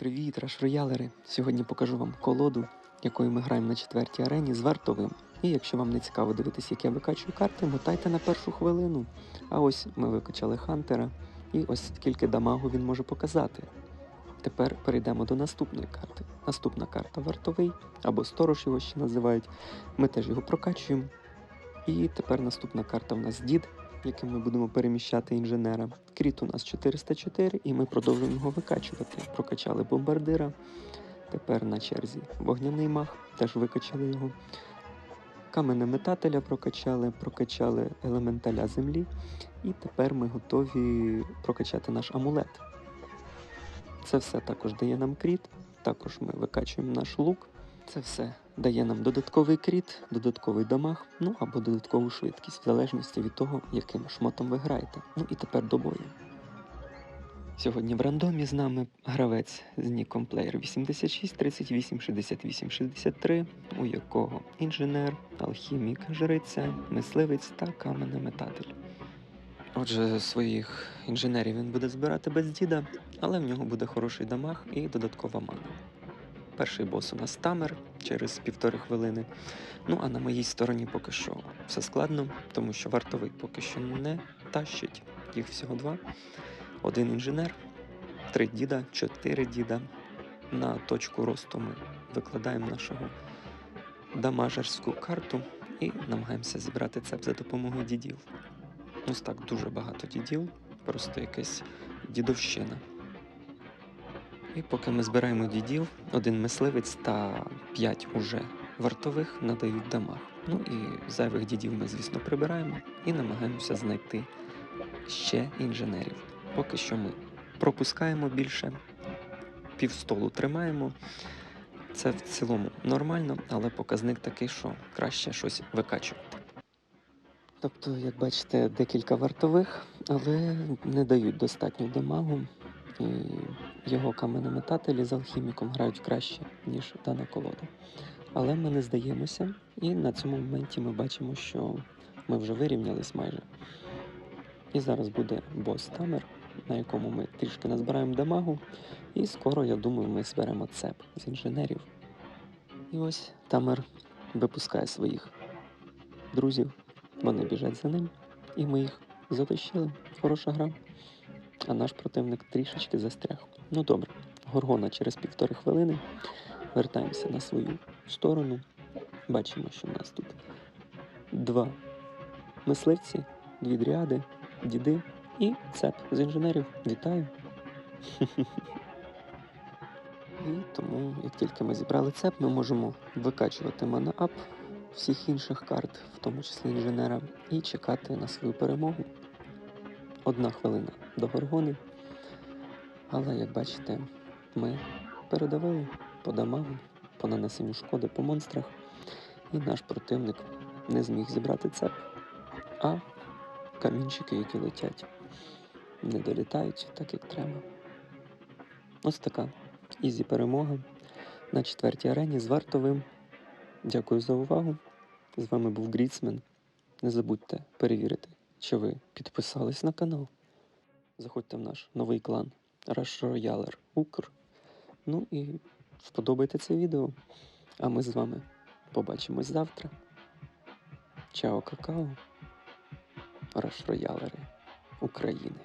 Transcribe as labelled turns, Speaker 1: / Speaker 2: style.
Speaker 1: Привіт, раш-роялери! Сьогодні покажу вам колоду, якою ми граємо на четвертій арені з вартовим. І якщо вам не цікаво дивитися, як я викачую карти, мотайте на першу хвилину. А ось ми викачали Хантера, і ось скільки дамагу він може показати. Тепер перейдемо до наступної карти. Наступна карта вартовий, або сторож його ще називають. Ми теж його прокачуємо. І тепер наступна карта в нас дід, яким ми будемо переміщати інженера. Кріт у нас 404, і ми продовжуємо його викачувати. Прокачали бомбардира. Тепер на черзі вогняний мах, теж викачали його. Каменеметателя прокачали, прокачали елементаля землі. І тепер ми готові прокачати наш амулет. Це все також дає нам кріт. Також ми викачуємо наш лук. Це все дає нам додатковий кріт, додатковий дамаг, ну або додаткову швидкість, в залежності від того, яким шмотом ви граєте. Ну і тепер до бою. Сьогодні в рандомі з нами гравець з ніком Player 86 38 68 63, у якого інженер, алхімік, жриця, мисливець та каменеметатель. Отже, своїх інженерів він буде збирати без діда, але в нього буде хороший дамаг і додаткова мана. Перший бос у нас тамер через півтори хвилини. Ну а на моїй стороні поки що все складно, тому що вартовий поки що не тащить. Їх всього два. Один інженер, три діда, чотири діда. На точку росту ми викладаємо нашого дамажерську карту і намагаємося зібрати цеп за допомогою дідів. Ось так дуже багато дідів, просто якась дідовщина. І поки ми збираємо дідів, один мисливець та п'ять уже вартових надають дамаг. Ну і зайвих дідів ми, звісно, прибираємо і намагаємося знайти ще інженерів. Поки що ми пропускаємо більше, півстолу тримаємо. Це в цілому нормально, але показник такий, що краще щось викачувати. Тобто, як бачите, декілька вартових, але не дають достатньо дамагу. І його каменеметателі з алхіміком грають краще, ніж дана колода. Але ми не здаємося, і на цьому моменті ми бачимо, що ми вже вирівнялись майже. І зараз буде бос тамер, на якому ми трішки назбираємо дамагу, і скоро, я думаю, ми зберемо цеп з інженерів. І ось тамер випускає своїх друзів, вони біжать за ним, і ми їх затащили. Хороша гра. А наш противник трішечки застряг. Ну добре, Горгона через півтори хвилини. Вертаємося на свою сторону. Бачимо, що в нас тут два мисливці, дві дріади, діди і цеп з інженерів. Вітаю! І тому, як тільки ми зібрали цеп, ми можемо викачувати мана-ап всіх інших карт, в тому числі інженера, і чекати на свою перемогу. Одна хвилина до горгони. Але, як бачите, ми передавили по дамагу, шкоди по монстрах, і наш противник не зміг зібрати цеп, а камінчики, які летять, не долітають так, як треба. Ось така ізі перемога на четвертій арені з вартовим. Дякую за увагу. З вами був Гріцмен. Не забудьте перевірити, чи ви підписались на канал. Заходьте в наш новий клан Rush Royaler Укр. Ну і вподобайте це відео. А ми з вами побачимось завтра. Чао, какао. Rush Royalери України.